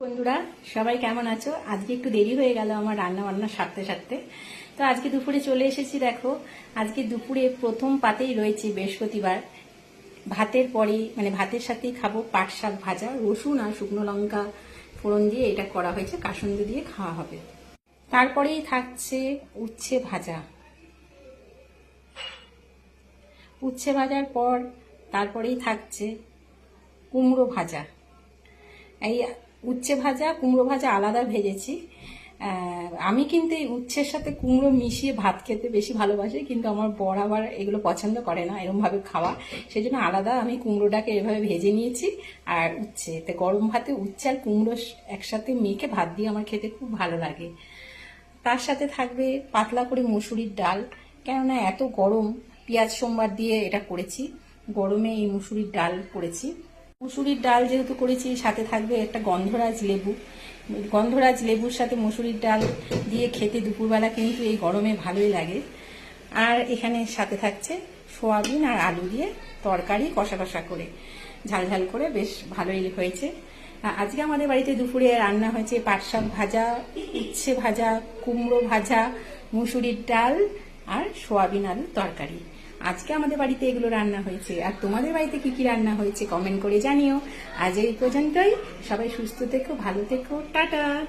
বন্ধুরা, সবাই কেমন আছো? আজকে একটু দেরি হয়ে গেল আমার রান্না বান্না সারতে সারতে। তো আজকে দুপুরে চলে এসেছি, দেখো। আজকে দুপুরে প্রথম পাতেই রয়েছে বৃহস্পতিবার। ভাতের পরে মানে ভাতের সাথেই খাব পাট শাক ভাজা, রসুন আর শুকনো লঙ্কা ফোড়ন দিয়ে এটা করা হয়েছে, কাসন্দ দিয়ে খাওয়া হবে। তারপরেই থাকছে উচ্ছে ভাজা। উচ্ছে ভাজার পর তারপরেই থাকছে কুমড়ো ভাজা। এই উচ্ছে ভাজা, কুমড়ো ভাজা আলাদা ভেজেছি। আমি কিন্তু এই উচ্ছের সাথে কুমড়ো মিশিয়ে ভাত খেতে বেশি ভালোবাসি, কিন্তু আমার বর আবার এগুলো পছন্দ করে না এরকম ভাবে খাওয়া। সেই জন্য আলাদা আমি কুমড়োটাকে এভাবে ভেজে নিয়েছি আর উচ্ছে। তো গরম ভাতে উচ্ছে আর কুমড়ো একসাথে মেখে ভাত দিয়ে আমার খেতে খুব ভালো লাগে। তার সাথে থাকবে পাতলা করে মুসুরির ডাল, কেননা এত গরম, পেঁয়াজ সোমবার দিয়ে এটা করেছি। গরমে এই মুসুরির ডাল করেছি। মুসুরির ডাল যেহেতু করেছি, সাথে থাকবে একটা গন্ধরাজ লেবু। গন্ধরাজ লেবুর সাথে মুসুরির ডাল দিয়ে খেতে দুপুরবেলা কিন্তু এই গরমে ভালোই লাগে। আর এখানে সাথে থাকছে সোয়াবিন আর আলু দিয়ে তরকারি কষা কষা করে। ঝাল ঝাল করে বেশ ভালোই হয়েছে। আজকে আমাদের বাড়িতে দুপুরে রান্না হয়েছে পাট শাক ভাজা, উচ্ছে ভাজা, কুমড়ো ভাজা, মুসুরির ডাল আর সোয়াবিন আলুর তরকারি। আজকে আমাদের বাড়িতে এগুলো রান্না হয়েছে। আর তোমাদের বাড়িতে কি কি রান্না হয়েছে কমেন্ট করে জানিও। আজ এই পর্যন্তই। সবাই সুস্থ থেকো, ভালো থেকো। টাটা!